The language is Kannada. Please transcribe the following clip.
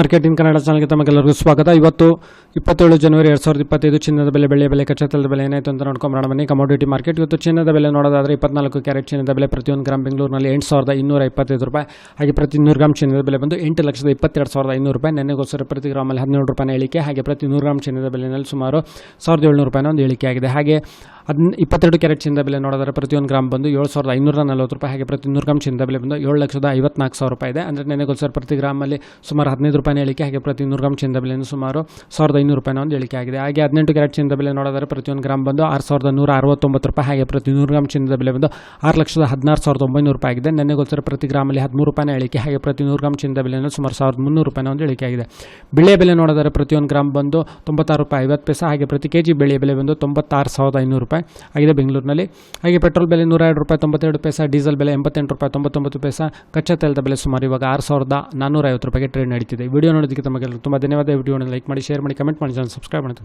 ಮಾರ್ಕೆಟಿಂಗ್ ಕನ್ನಡ ಚಾನಲ್ಗೆ ತಮಗೆಲ್ಲರಿಗೂ ಸ್ವಾಗತ. ಇವತ್ತು ಇಪ್ಪತ್ತೇಳು ಜನವರಿ ಎರಡು ಸಾವಿರದ ಇಪ್ಪತ್ತೈದು, ಚಿನ್ನದ ಬೆಲೆ ಬೆಳೆಯ ಬೆಲೆ, ಕಚ್ಚಾ ಬೆಲೆ ಏನಾಯಿತು ಅಂತ ನೋಡ್ಕೊಂಬರೋಣ ಬನ್ನಿ ಕಮೋಡಿಟಿ ಮಾರ್ಕೆಟ್ ಇವತ್ತು ಚಿನ್ನದ ಬೆಲೆ ನೋಡೋದಾದ್ರೆ ಇಪ್ಪತ್ನಾಲ್ಕು ಕ್ಯಾರೆಟ್ ಚಿನ್ನದ ಬೆಲೆ ಪ್ರತಿಯೊಂದು ಗ್ರಾಮ್ ಬೆಂಗಳೂರಿನಲ್ಲಿ ಎಂಟು ಸಾವಿರದ ಇನ್ನೂರ ಇಪ್ಪತ್ತೈದು ರೂಪಾಯಿ. ಹಾಗೆ ಪ್ರತಿ ನೂರು ಗ್ರಾಮ್ ಚಿನ್ನದ ಬೆಲೆ ಬಂದು ಎಂಟು ಲಕ್ಷದ ಇಪ್ಪತ್ತೆರಡು ಸಾವಿರದ ಐನೂರು ರೂಪಾಯಿ. ನೆನ್ನೆಗೋಸ್ಕರ ಪ್ರತಿ ಗ್ರಾಮಲ್ಲಿ ಹದಿನೇಳು ರೂಪಾಯಿ ಇಳಿಕೆ ಹಾಗೆ ಪ್ರತಿ ನೂರು ಗ್ರಾಮ್ ಚಿನ್ನದ ಬೆಲೆಯಲ್ಲಿ ಸುಮಾರು ಸಾವಿರದ ಏಳ್ನೂರು ರೂಪಾಯಿನ ಒಂದು ಇಳಿಕೆ ಆಗಿದೆ. ಹಾಗೆ ಹದಿನ ಇಪ್ಪತ್ತೆರಡು ಕ್ಯಾರೆಟ್ ಚಿನ್ನದ ಬೆಲೆ ನೋಡಿದ್ರೆ ಪ್ರತಿಯೊಂದು ಗ್ರಾಮ್ ಬಂದು ಏಳು ಸಾವಿರದ ಐನೂರ ನಲವತ್ತು ರೂಪಾಯಿ, ಹಾಗೆ ಪ್ರತಿ ನೂರು ಗ್ರಾಮ್ ಚಿನ್ನದ ಬೆಲೆ ಬಂದು ಏಳು ಲಕ್ಷದ ಐವತ್ನಾಲ್ಕು ಸಾವಿರ ರೂಪಾಯಿ ಇದೆ. ಅಂದರೆ ನೆನೆಗೋಸ್ಕರ ಪ್ರತಿ ಗ್ರಾಮಲ್ಲಿ ಸುಮಾರು ಹದಿನೈದು ರೂಪಾಯಿನ ಇಳಿಕೆ ಹಾಗೆ ಪ್ರತಿ ನೂರು ಗ್ರಾಮ್ ಚಿನ್ನದ ಬೆಲೆಯನ್ನು ಸುಮಾರು ಸಾವಿರದ ಐನೂರು ರೂಪಾಯಿನ ಒಂದು ಇಳಿಕೆ ಆಗಿದೆ. ಹಾಗೆ ಹದಿನೆಂಟು ಕ್ಯಾರೆಟ್ ಚಿನ್ನದ ಬೆಲೆ ನೋಡಿದ್ರೆ ಪ್ರತಿಯೊಂದು ಗ್ರಾಮ್ ಬಂದು ಆರು ಸಾವಿರದ ನೂರ ಅರವತ್ತೊಂಬತ್ತು ರೂಪಾಯಿ, ಹಾಗೆ ಪ್ರತಿ ನೂರು ಗ್ರಾಮ್ ಚಿನ್ನದ ಬೆಲೆ ಬಂದು ಆರು ಲಕ್ಷದ ಹದಿನಾರು ಸಾವಿರದ ಒಂಬೈನೂರು ರೂಪಾಯಿ ಆಗಿದೆ. ನೆನ್ನೆಗೋಸ್ಕರ ಪ್ರತಿ ಗ್ರಾಮಲ್ಲಿ ಹದಿಮೂರು ರೂಪಾಯಿನ ಇಳಿಕೆ ಹಾಗೆ ಪ್ರತಿ ನೂರು ಗ್ರಾಮ್ ಚಿನ್ನದ ಬೆಲೆಯನ್ನು ಸುಮಾರು ಸಾವಿರದ ಮುನ್ನೂರು ರೂಪಾಯಿನ ಒಂದು ಇಳಿಕೆ ಆಗಿದೆ. ಬೆಳೆ ಬೆಲೆ ನೋಡಿದರೆ ಪ್ರತಿಯೊಂದು ಗ್ರಾಮ್ ಬಂದು ತೊಂಬತ್ತಾರು ರೂಪಾಯಿ ಐವತ್ತು ಪೈಸೆ, ಹಾಗೆ ಪ್ರತಿ ಕೆ ಜಿ ಬೆಳೆ ಬೆಲೆ ಬಂದು ತೊಂಬತ್ತಾರು ಸಾವಿರದ ಐನೂರು ರೂಪಾಯಿ. ಆಗಿದೆ ಬೆಂಗಳೂರಿನಲ್ಲಿ. ಹಾಗೆ ಪೆಟ್ರೋಲ್ ಬೆಲೆ ನೂರ ಎರಡು ರೂಪಾಯಿ ತೊಂಬತ್ತೆರಡು ಪೈಸೆ, ಡೀಸೆಲ್ ಬೆಲೆ ಎಂಬತ್ತೆಂಟು ರೂಪಾಯಿ ತೊಂಬತ್ತೊಂಬತ್ತು ಪೈಸೆ, ಕಚ್ಚಾ ತೈಲದ ಬೆಲೆ ಸುಮಾರು ಇವಾಗ ಆರು ಸಾವಿರದ ನಾನ್ನೂರ ಐವತ್ತು ರೂಪಾಯಿಗೆ ಟ್ರೇಡ್ ನಡೀತಿದೆ. ವಿಡಿಯೋ ನೋಡೋದಕ್ಕೆ ತಮಗೆ ತುಂಬ ಧನ್ಯವಾದ. ವಿಡಿಯೋನ ಲೈಕ್ ಮಾಡಿ ಶೇರ್ ಮಾಡಿ ಕಮೆಂಟ್ ಮಾಡಿ ಸಬ್ಸ್ಕ್ರೈಬ್ ಮಾಡಿ